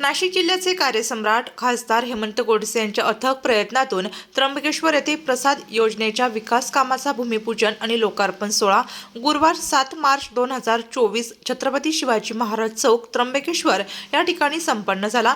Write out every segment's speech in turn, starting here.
नाशिक जिल्ह्याचे कार्यसम्राट खासदार हेमंत गोडसे यांच्या अथक प्रयत्नातून त्र्यंबकेश्वर येथे प्रसाद योजनेच्या विकास कामाचा भूमिपूजन आणि लोकार्पण सोहळा गुरुवार सात मार्च दोन हजार चोवीस छत्रपती शिवाजी महाराज चौक त्र्यंबकेश्वर या ठिकाणी संपन्न झाला.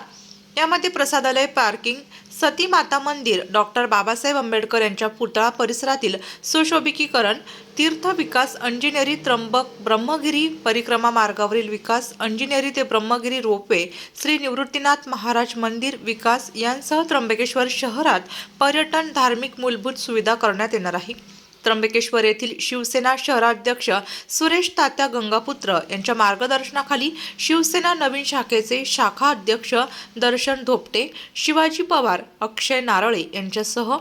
यामध्ये प्रसादालय पार्किंग सती माता मंदिर डॉक्टर बाबासाहेब आंबेडकर यांच्या पुतळा परिसरातील सुशोभिकीकरण तीर्थ विकास अंजिनेरी त्र्यंबक ब्रह्मगिरी परिक्रमा मार्गावरील विकास अंजिनेरी ते ब्रह्मगिरी रोपवे श्री निवृत्तीनाथ महाराज मंदिर विकास यांसह त्र्यंबकेश्वर शहरात पर्यटन धार्मिक मूलभूत सुविधा करण्यात येणार आहे. त्र्यंबकेश्वर येथील शिवसेना शहराध्यक्ष सुरेश तात्या गंगापुत्र यांच्या मार्गदर्शनाखाली शिवसेना नवीन शाखेचे शाखा अध्यक्ष दर्शन धोपटे शिवाजी पवार अक्षय नारळे यांच्यासह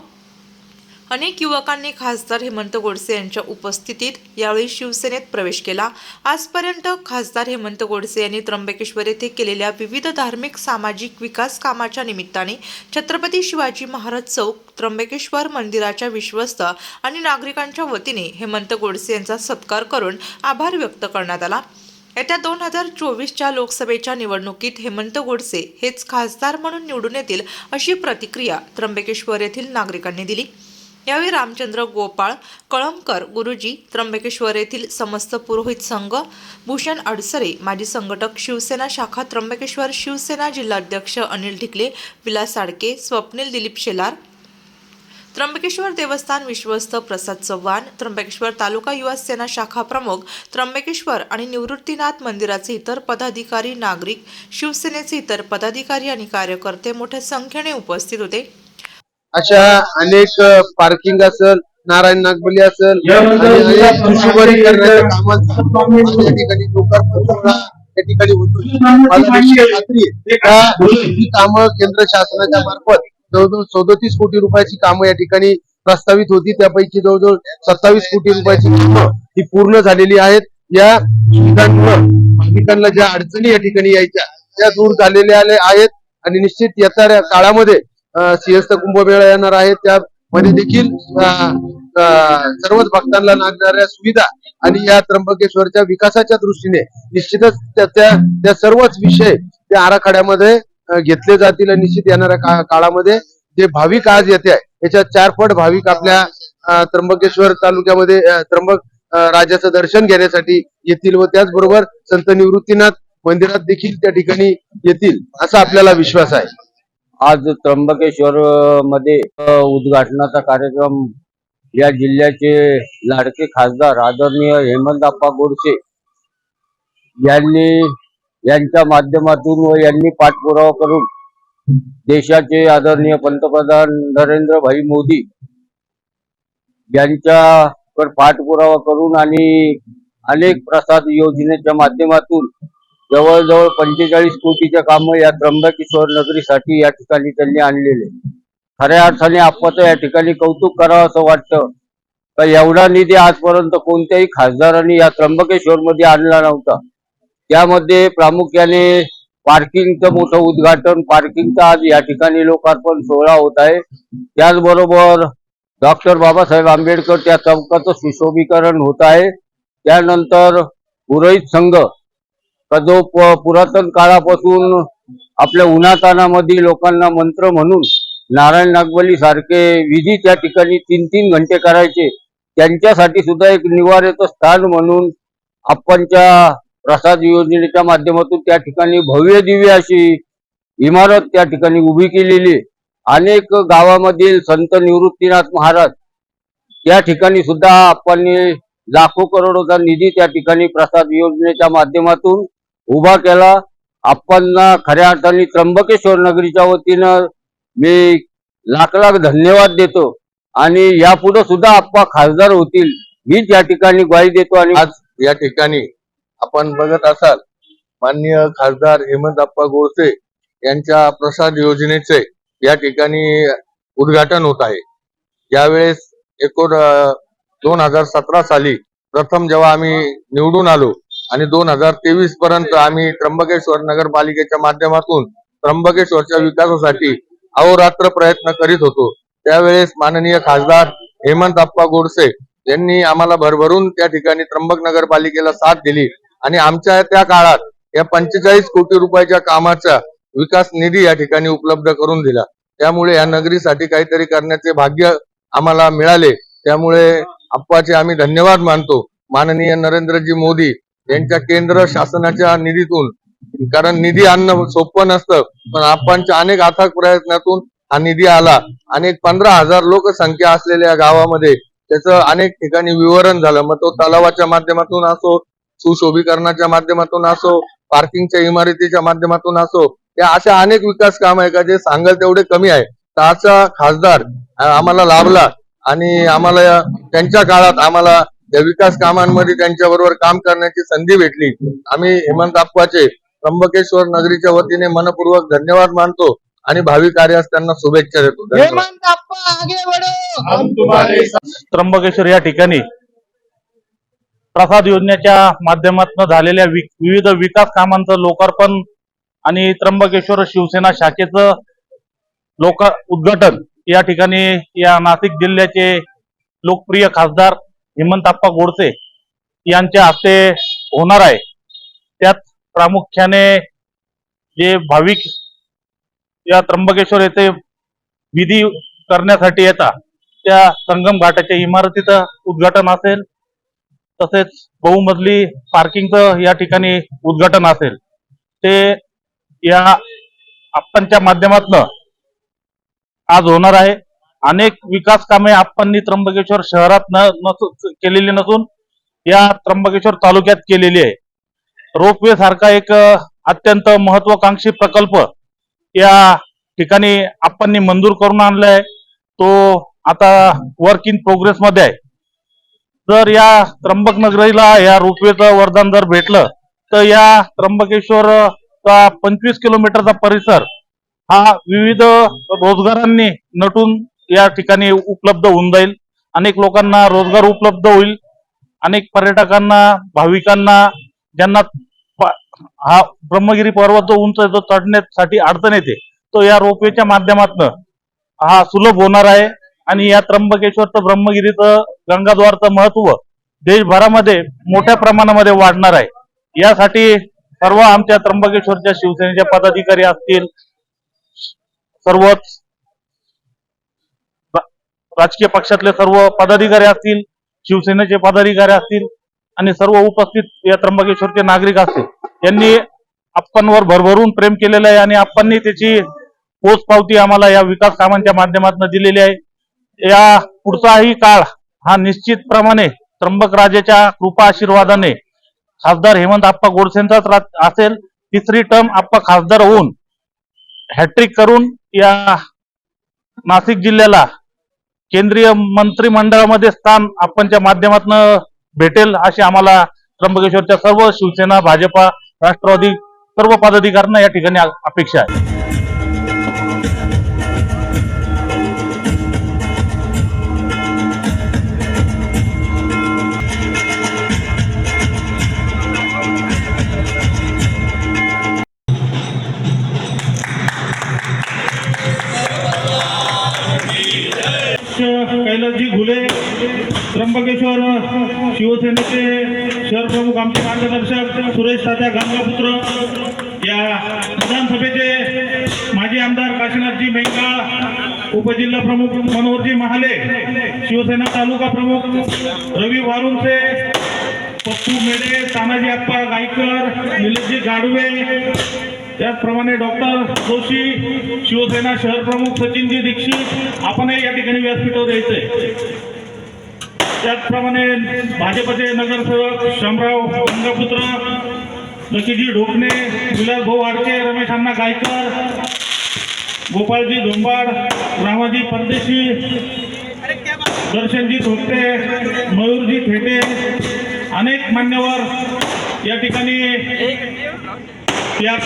अनेक युवकांनी खासदार हेमंत गोडसे यांच्या उपस्थितीत यावेळी शिवसेनेत प्रवेश केला. आजपर्यंत खासदार हेमंत गोडसे यांनी त्र्यंबकेश्वर येथे केलेल्या विविध धार्मिक सामाजिक विकास कामाच्या निमित्ताने छत्रपती शिवाजी महाराज चौक त्र्यंबकेश्वर मंदिराच्या विश्वस्त आणि नागरिकांच्या वतीने हेमंत गोडसे यांचा सत्कार करून आभार व्यक्त करण्यात आला. येत्या दोन हजार चोवीसच्या लोकसभेच्या निवडणुकीत हेमंत गोडसे हेच खासदार म्हणून निवडून येतील अशी प्रतिक्रिया त्र्यंबकेश्वर येथील नागरिकांनी दिली. यावेळी रामचंद्र गोपाळ कळमकर गुरुजी त्र्यंबकेश्वर येथील समस्त पुरोहित संघ भूषण अडसरे माजी संघटक शिवसेना शाखा त्र्यंबकेश्वर शिवसेना जिल्हाध्यक्ष अनिल ढिकले विलास साडके स्वप्नील दिलीप शेलार त्र्यंबकेश्वर देवस्थान विश्वस्त प्रसाद चव्हाण त्र्यंबकेश्वर तालुका युवा सेना शाखा प्रमुख त्र्यंबकेश्वर आणि निवृत्तीनाथ मंदिराचे इतर पदाधिकारी नागरिक शिवसेनेचे इतर पदाधिकारी आणि कार्यकर्ते मोठ्या संख्येने उपस्थित होते. अशा अनेक पार्किंग असेल नारायण नागबली असेल या आणि मंदिरात अनेक सुशोभीकरण करण्याच्या कामात या ठिकाणी लोकार्पण सोहळा या ठिकाणी होतो. मला निश्चित खात्री आहे का ही कामं केंद्र शासनाच्या मार्फत जवळजवळ सदोतीस कोटी रुपयाची कामं या ठिकाणी प्रस्तावित होती. त्यापैकी जवळजवळ सत्तावीस कोटी रुपयाची कामं ही पूर्ण झालेली आहेत. या सुविधांमुळे भाविकांना ज्या अडचणी या ठिकाणी यायच्या त्या दूर झालेल्या आहेत. आणि निश्चित येणाऱ्या काळामध्ये सिंहस्थ कुंभमेळा येणार आहे. त्यामध्ये देखील सर्वच भक्तांना लागणाऱ्या सुविधा आणि या त्र्यंबकेश्वरच्या विकासाच्या दृष्टीने निश्चितच त्या त्या- त्या सर्वच विषय त्या आराखड्यामध्ये घेतले जातील आणि निश्चित येणाऱ्या काळामध्ये जे भाविक आज येते आहे याच्यात चारपट भाविक आपल्या त्र्यंबकेश्वर तालुक्यामध्ये त्र्यंबक राजाचं दर्शन घेण्यासाठी येतील व त्याचबरोबर संत निवृत्तीनाथ मंदिरात देखील त्या ठिकाणी येतील असा आपल्याला विश्वास आहे. आज त्र्यंबकेश्वर मध्ये उद्घाटनाचा कार्यक्रम या जिल्ह्याचे लाडके खासदार आदरणीय हेमंतप्पा गोडसे यांनी यांच्या माध्यमातून व यांनी पाठपुरावा करून देशाचे आदरणीय पंतप्रधान नरेंद्रभाई मोदी यांच्यावर पाठपुरावा करून आणि अनेक प्रसाद योजनेच्या माध्यमातून जवळजवळ पंचेचाळीस कोटीच्या कामं या त्र्यंबकेश्वर नगरीसाठी या ठिकाणी त्यांनी आणलेले. खऱ्या अर्थाने आपण या ठिकाणी कौतुक करावं असं वाटतं. का एवढा निधी आजपर्यंत कोणत्याही खासदारांनी या त्र्यंबकेश्वर मध्ये आणला नव्हता. त्यामध्ये प्रामुख्याने पार्किंगचं मोठं उद्घाटन पार्किंगचा आज या ठिकाणी लोकार्पण सोहळा होत आहे. त्याचबरोबर डॉक्टर बाबासाहेब आंबेडकर त्या चौकाचं सुशोभीकरण होत आहे. त्यानंतर पुरोहित संघ का जो पुरातन काळापासून आपल्या उन्हातानामध्ये लोकांना मंत्र म्हणून नारायण नागबली सारखे विधी त्या ठिकाणी तीन तीन घंटे करायचे त्यांच्यासाठी सुद्धा एक निवार्याचं स्थान म्हणून आपणच्या प्रसाद योजनेच्या माध्यमातून त्या ठिकाणी भव्य दिव्य अशी इमारत त्या ठिकाणी उभी केलेली अनेक गावामधील संत निवृत्तीनाथ महाराज त्या ठिकाणी सुद्धा आपण लाखो करोडोचा निधी त्या ठिकाणी प्रसाद योजनेच्या माध्यमातून उभा केला. आपण खऱ्या अर्थाने त्र्यंबकेश्वर नगरीच्या वतीनं मी लाख लाख धन्यवाद देतो. आणि यापुढे सुद्धा आप्पा खासदार होतील मीच या ठिकाणी ग्वाही देतो आणि आज या ठिकाणी आपण बघत असाल माननीय खासदार हेमंत आप्पा गोडसे यांच्या प्रसाद योजनेचे या ठिकाणी उद्घाटन होत आहे. यावेळेस एकोण दोन हजार सतरा साली प्रथम जेव्हा आम्ही निवडून आलो आणि दोन हजार तेवीस पर्यंत आम्ही त्र्यंबकेश्वर नगरपालिकेच्या माध्यमातून त्र्यंबकेश्वरच्या विकासासाठी अहोरात्र प्रयत्न करीत होतो. त्यावेळेस माननीय खासदार हेमंत आप्पा गोडसे यांनी आम्हाला भरभरून त्या ठिकाणी त्र्यंबक नगरपालिकेला साथ दिली. आणि आमच्या त्या काळात या पंचेचाळीस कोटी रुपयाच्या कामाचा विकास निधी या ठिकाणी उपलब्ध करून दिला. त्यामुळे या नगरीसाठी काहीतरी करण्याचे भाग्य आम्हाला मिळाले. त्यामुळे आप्पाचे आम्ही धन्यवाद मानतो. माननीय नरेंद्रजी मोदी त्यांच्या केंद्र शासनाच्या निधीतून. कारण निधी आणणं सोपं नसतं. पण आपणच्या अनेक अथक प्रयत्नातून हा निधी आला. अनेक पंधरा हजार लोकसंख्या असलेल्या गावामध्ये त्याचं अनेक ठिकाणी विवरण झालं. मग तो तलावाच्या माध्यमातून असो सुशोभीकरणाच्या माध्यमातून असो पार्किंगच्या इमारतीच्या माध्यमातून असो या अशा अनेक विकास काम आहे का जे सांगाल तेवढे कमी आहे. तर असा खासदार आम्हाला लाभला आणि आम्हाला त्यांच्या काळात आम्हाला या विकास कामांमध्ये त्यांच्या बरोबर काम करण्याची संधी भेटली. आम्ही हेमंत आप्पाचे त्र्यंबकेश्वर नगरीच्या वतीने मनपूर्वक धन्यवाद मानतो आणि भावी कार्यास त्यांना शुभेच्छा देतो. त्र्यंबकेश्वर या ठिकाणी प्रसाद योजनेच्या माध्यमातून झालेल्या विविध विकास कामांचं लोकार्पण आणि त्र्यंबकेश्वर शिवसेना शाखेचं लोक उद्घाटन या ठिकाणी या नाशिक जिल्ह्याचे लोकप्रिय खासदार हेमंतप्पा गोडसे यांच्या हस्ते होणार आहे. त्यात प्रामुख्याने जे भाविक या त्र्यंबकेश्वर येथे विधी करण्यासाठी येतात त्या संगम घाटाच्या इमारतीचं उद्घाटन असेल तसेच बहुमजली पार्किंगचं या ठिकाणी उद्घाटन असेल. ते या आप्पांच्या माध्यमातून आज होणार आहे. अनेक विकास कामे आप्पांनी त्र्यंबकेश्वर शहरात न केलेली नसून या त्र्यंबकेश्वर तालुक्यात केलेली आहे. रोपवे सारखा एक अत्यंत महत्वाकांक्षी प्रकल्प या ठिकाणी आप्पांनी मंजूर करून आणलाय. तो आता वर्क इन प्रोग्रेस मध्ये आहे. जर या त्र्यंबक नगरीला या रोपवेचं वरदान जर भेटलं तर या त्र्यंबकेश्वरचा पंचवीस किलोमीटरचा परिसर हा विविध रोजगारांनी नटून या ठिकाणी उपलब्ध होऊन जाईल. अनेक लोकांना रोजगार उपलब्ध होईल. अनेक पर्यटकांना भाविकांना ज्यांना हा ब्रह्मगिरी पर्वत जो उंच आहे चढण्यासाठी अडचण येते. तो या रोपवेच्या माध्यमातून हा सुलभ होणार आहे. आणि या त्र्यंबकेश्वरचं ब्रह्मगिरीचं गंगाद्वारचं महत्त्व देशभरामध्ये मोठ्या प्रमाणामध्ये वाढणार आहे. यासाठी सर्व आमच्या त्र्यंबकेश्वरच्या शिवसेनेच्या पदाधिकारी असतील सर्वच राजकीय पक्षातले सर्व पदाधिकारी असतील शिवसेनेचे पदाधिकारी असतील आणि सर्व उपस्थित या त्र्यंबकेश्वरचे नागरिक असतील यांनी आप्पांवर भरभरून प्रेम केलेलं आहे आणि आप्पांनी त्याची पोचपावती आम्हाला या विकास कामांच्या माध्यमातून दिलेली आहे. या पुढचाही काळ हा निश्चितप्रमाणे त्र्यंबक राजेच्या कृपा आशीर्वादाने खासदार हेमंत आप्पा गोडसेंचाच रा- असेल. तिसरी टर्म आप्पा खासदार होऊन हॅट्रिक करून या नाशिक जिल्ह्याला केंद्रीय मंत्रिमंडळामध्ये स्थान आपणच्या माध्यमातून भेटेल अशी आम्हाला त्र्यंबकेश्वरच्या सर्व शिवसेना भाजपा राष्ट्रवादी सर्व पदाधिकाऱ्यांना या ठिकाणी अपेक्षा आहे. त्र्यंबकेश्वर शिवसेनेचे शहरप्रमुख आमचे मार्गदर्शक सुरेश साध्या गंगापुत्र या विधानसभेचे माजी आमदार काशीनाथजी मेंगाळ उपजिल्हा प्रमुख मनोहरजी महाले शिवसेना तालुका प्रमुख रवी वारुंचे पप्पू मेडे तानाजी अप्पा गायकर निलेशजी गाडवे त्याचप्रमाणे डॉक्टर जोशी शिवसेना शहर प्रमुख सचिनजी दीक्षित आपणही या ठिकाणी व्यासपीठावर यायचंय. त्याचप्रमाणे भाजपचे नगरसेवक श्यामराव गंगापुत्र लकीजी ढोकणे विलास भाऊ आडके रमेश अण्णा गायकर गोपाळजी धोंबाड रामाजी परदेशी दर्शनजी थोपटे मयूरजी थेटे अनेक मान्यवर या ठिकाणी या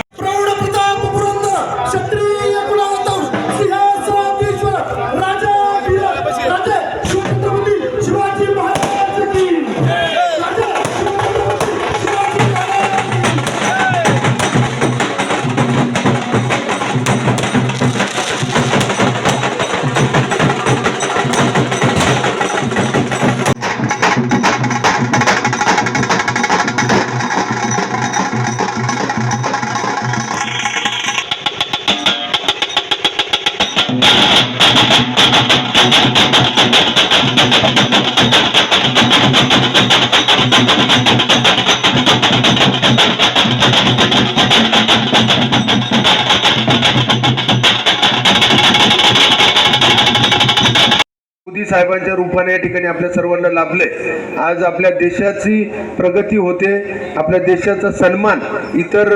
साहेबांच्या रूपाने या ठिकाणी आपल्या सर्वांना लाभले. आज आपल्या देशाची प्रगती होते आपल्या देशाचा सन्मान इतर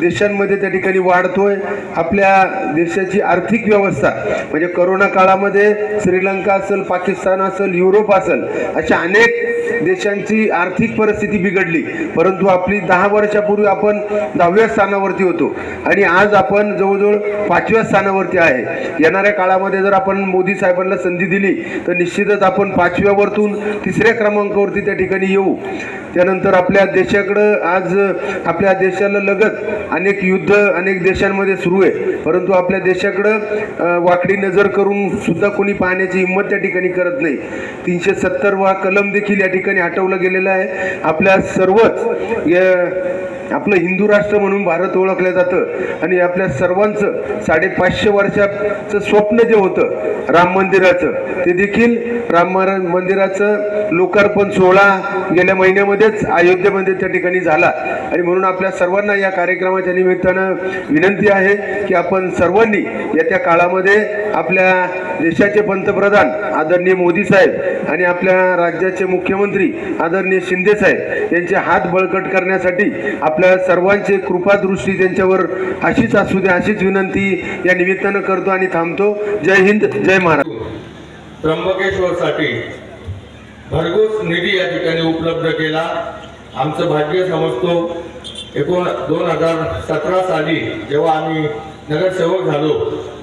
देशांमध्ये त्या ठिकाणी वाढतोय. आपल्या देशाची आर्थिक व्यवस्था म्हणजे करोना काळामध्ये श्रीलंका असेल पाकिस्तान असेल युरोप असेल अशा अनेक देशांची आर्थिक परिस्थिती बिघडली. परंतु आपली दहा वर्षापूर्वी आपण दहाव्या स्थानावरती होतो. आणि आज आपण जवळजवळ पाचव्या स्थानावरती आहे. येणाऱ्या काळामध्ये जर आपण मोदी साहेबांना संधी दिली तर निश्चितच आपण पाचव्यावरतून तिसऱ्या क्रमांकावरती त्या ठिकाणी येऊ. त्यानंतर आपल्या देशाकडं आज आपल्या देशाला लगत अनेक युद्ध अनेक देशांमध्ये सुरू आहे. परंतु आपल्या देशाकडं वाकडी नजर करून सुद्धा कोणी पाहण्याची हिंमत त्या ठिकाणी करत नाही. तीनशे सत्तर वा कलम देखील या ठिकाणी हटवलं गेलेलं आहे. आपल्या सर्वच या आपलं हिंदू राष्ट्र म्हणून भारत ओळखलं जातं. आणि आपल्या सर्वांचं साडेपाचशे वर्षाचं स्वप्न जे होतं राम मंदिराचं ते देखील राम मंदिराचं लोकार्पण सोहळा गेल्या महिन्यामध्येच अयोध्येमध्ये त्या ठिकाणी झाला. आणि म्हणून आपल्या सर्वांना या कार्यक्रमाच्या निमित्तानं विनंती आहे की आपण सर्वांनी येत्या काळामध्ये आपल्या देशाचे पंतप्रधान आदरणीय मोदी साहेब आणि आपल्या राज्याचे मुख्यमंत्री आदरणीय शिंदे साहेब यांचे हात बळकट करण्यासाठी आपल्या सर्वांचे कृपादृष्टी त्यांच्यावर अशीच असू दे अशीच विनंती या निमित्तानं करतो आणि थांबतो. जय हिंद जय महाराज. त्र्यंबकेश्वरसाठी भरघोस निधी या ठिकाणी उपलब्ध केला. आमचं भाग्य समजतो. एकोण दोन हजार सतरा साली जेव्हा आम्ही नगरसेवक झालो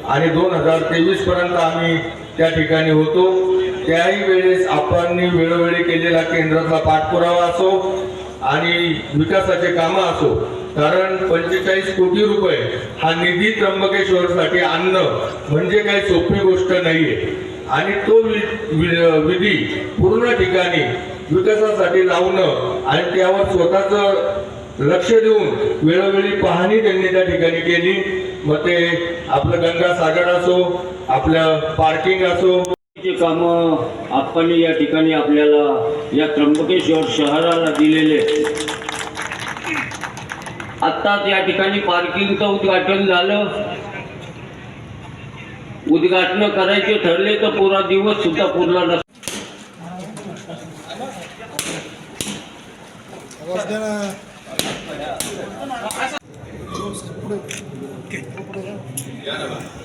आणि दोन हजार तेवीसपर्यंत आम्ही त्या ठिकाणी होतो त्याही वेळेस आपण वेळोवेळी केलेला केंद्राचा पाठपुरावा असो आणि विकासाचे कामं असो कारण पंचेचाळीस कोटी रुपये हा निधी त्र्यंबकेश्वरसाठी आणणं म्हणजे काही सोपी गोष्ट नाहीये. आणि तो वि- वि- विधी पूर्ण ठिकाणी विकासासाठी लावणं आणि त्यावर स्वतःच लक्ष देऊन वेळोवेळी पाहणी त्यांनी त्या ठिकाणी केली. मग ते आपलं गंगा सागर असो आपलं पार्किंग असो चे काम आपण या ठिकाणी आपल्याला या त्र्यंबकेश्वर शहराला दिलेले आत्ताच या ठिकाणी पार्किंगचं उद्घाटन झालं उद्घाटन करायचे ठरले तर पुरा दिवस सुद्धा पुरला नसतो Yeah, no, no.